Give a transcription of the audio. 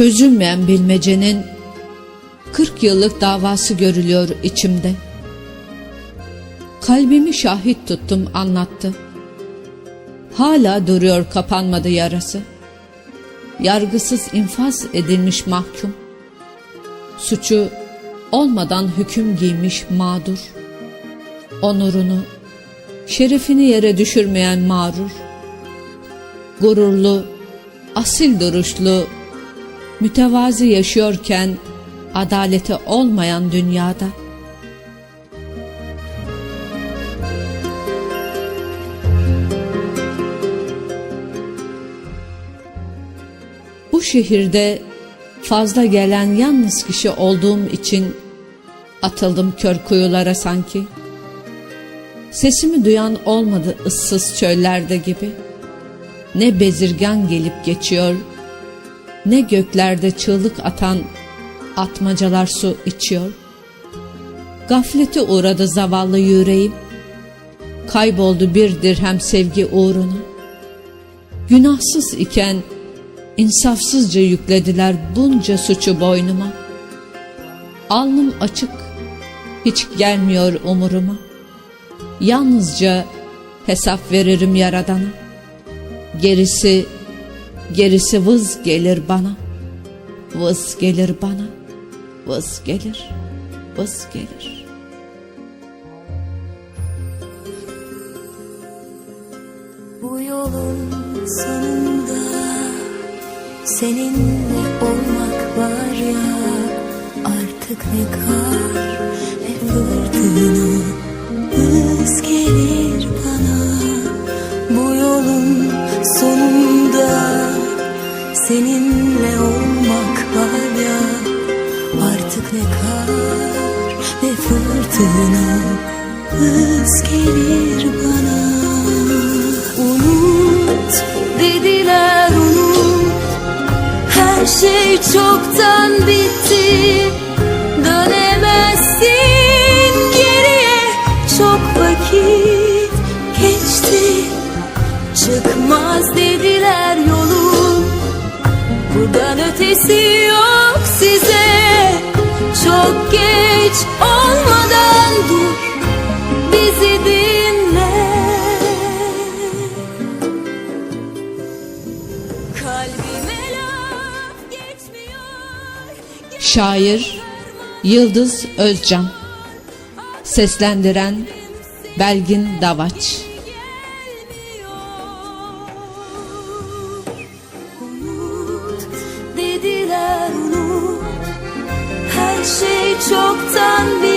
Çözülmeyen bilmecenin 40 yıllık davası görülüyor içimde. Kalbimi şahit tuttum anlattı. Hala duruyor kapanmadı yarası. Yargısız infaz edilmiş mahkum. Suçu olmadan hüküm giymiş mağdur. Onurunu, şerefini yere düşürmeyen mağrur. Gururlu, asil duruşlu, mütevazi yaşıyorken adaleti olmayan dünyada şehirde fazla gelen yalnız kişi olduğum için atıldım kör kuyulara sanki. Sesimi duyan olmadı ıssız çöllerde gibi. Ne bezirgan gelip geçiyor, ne göklerde çığlık atan atmacalar su içiyor. Gaflete uğradı zavallı yüreğim. Kayboldu bir dirhem sevgi uğruna. Günahsız iken insafsızca yüklediler bunca suçu boynuma. Alnım açık, hiç gelmiyor umuruma. Yalnızca hesap veririm Yaradan'a. Gerisi Gerisi vız gelir bana, vız gelir bana, vız gelir, vız gelir. Bu yolun sonunda seninle olmak var ya artık ne kar ne fırtına hız gelir bana. Bu yolun sonunda seninle olmak var ya artık ne kar ne fırtına hız gelir bana şey çoktan bitti. Dönemezsin geriye. Çok vakit geçti. Çıkmaz dediler yolun Buradan ötesi yok size. Çok geç olmadan dur. Bizi Şair Yıldız Özcan. Seslendiren Belgin Davaç. Dediler unut. Her şey çoktan bitti